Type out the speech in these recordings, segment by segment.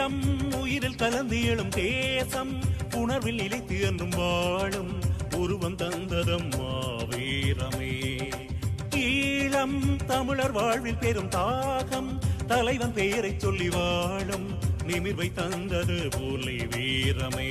ஈழம் உயிரில் கலந்து எழும் தேசம் உணர்வில் இழைத்து என்றும் வாழும் உருவம் தந்ததம் மாவீரமே ஈழம் தமிழர் வாழ்வில் பெரும் தாகம் தலைவன் பெயரை சொல்லி வாழும் நிமிர்வை தந்தது போலி வீரமே.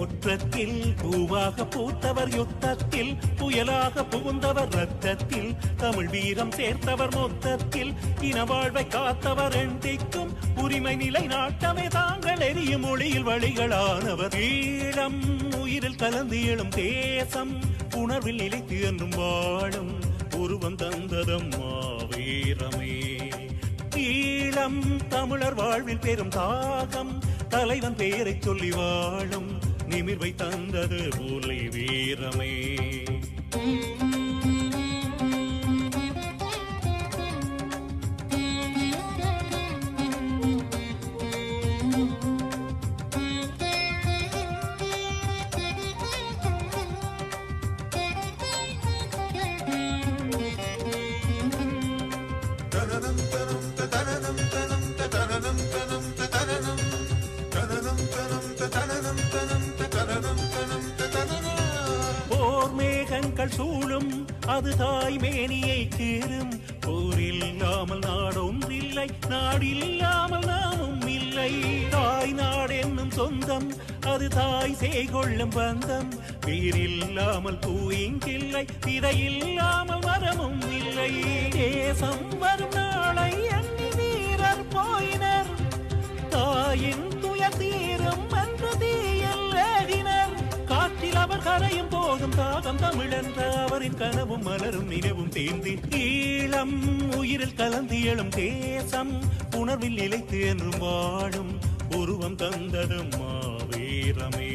முற்றத்தில் பூவாக பூத்தவர் யுத்தத்தில் புயலாக புகுந்தவர் ரத்தத்தில் தமிழ் வீரம் சேர்த்தவர் மொத்தத்தில் இன வாழ்வை காத்தவர் எண்டிக்கும் உரிமை நிலை நாட்டமே தாங்கள் எரியும் மொழியில் வழிகளானவர். ஈழம் உயிரில் கலந்து எழும் தேசம் உணர்வில் நிலைத்து என்றும் வாழும் உருவம் தந்ததம் மாவீரமே. ஈழம் தமிழர் வாழ்வில் பெரும் தாகம் தலைவன் பெயரை சொல்லி வாழும் நிமிர்வை தந்தது போலி வீரமே. மேகங்கள் சூழும் அது தாய் மேனியை கீறும். போர் இல்லாமல் நாடொன்றில்லை நாடில்லாமல் நாமும் இல்லை. தாய் நாடு என்னும் சொந்தம் அது தாய் செய்கொள்ளும் பந்தம். வீரில்லாமல் பூ இங்கில்லை இல்லாமல் மரமும் இல்லை. தேசம் கரையும் போதும் தாகம் தமிழென்ற அவரின் கனவும் மலரும் நினைவும் தேர்ந்து ஈழம். உயிரில் கலந்து எழும் தேசம் உணர்வில் நிலைத்து என்றும் வாழும் உருவம் தந்ததும் மாவீரமே.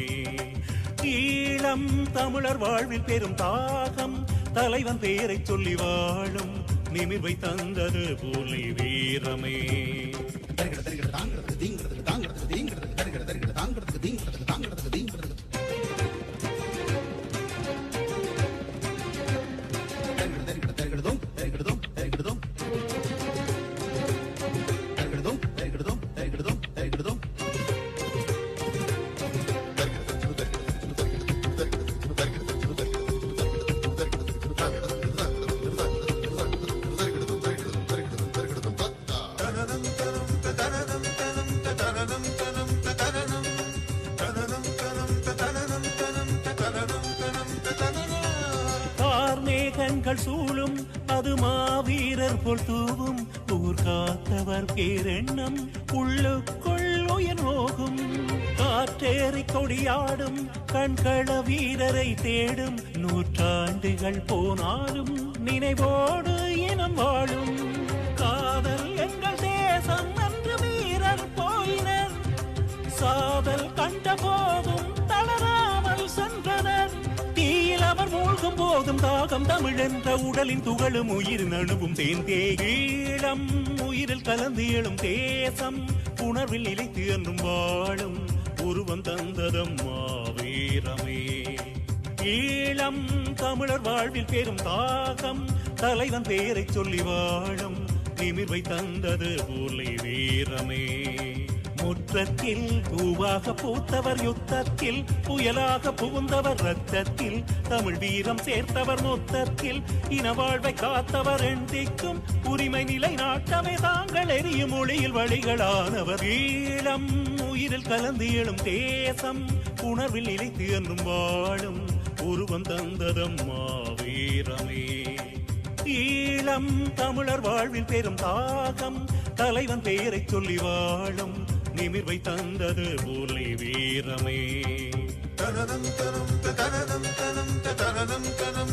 ஈழம் தமிழர் வாழ்வில் பெரும் தாகம் தலைவன் பெயரை சொல்லி வாழும் நிமிர்வை தந்தது போலி வீரமே மேகங்கள் சூழும் அது மாவீரர் போல் தூவும். ஊர் காத்தவர் பேரெண்ணம் உள்ளுக்குள் உயர் நோகும் காற்றேறி கொடியாடும் கண்கள வீரரை தேடும். நூற்றாண்டுகள் போனாலும் நினைவோடு போதும் தாகம் தமிழ் என்ற உடலின் துகளும் உயிர் நணுவும் தேந்தே ஈழம் உயிரில் கலந்து எழும் தேசம் உணர்வில் நிலைத்து என்றும் வாழும் உருவம் தந்ததம் மாவீரமே. ஈழம் தமிழர் வாழ்வில் பெரும் தாகம் தலைவன் பெயரைச் சொல்லி வாழும் நிமிர்வை தந்தது போலி வீரமே. யுத்தத்தில் பூவாக பூத்தவர் யுத்தத்தில் புயலாக புகுந்தவர் ரத்தத்தில் தமிழ் வீரம் சேர்த்தவர் மொத்தத்தில் இன வாழ்வை காத்தவர் எண்டிக்கும் உரிமை நிலை நாட்டமே தாங்கள் எரியும் மொழியில் வழிகளானவர். ஈழம் உயிரில் கலந்து எழும் தேசம் உணர்வில் நிலைத்து என்றும் வாழும் உருவம் தந்ததம் மாவீரமே. ஈழம் தமிழர் வாழ்வில் பெரும் தாகம் தலைவன் பெயரை சொல்லி வாழும் நிமிர்வை தந்தது புலி வீரமே. தனதம் தனம் தனதம் தனம் தனதம் தனம்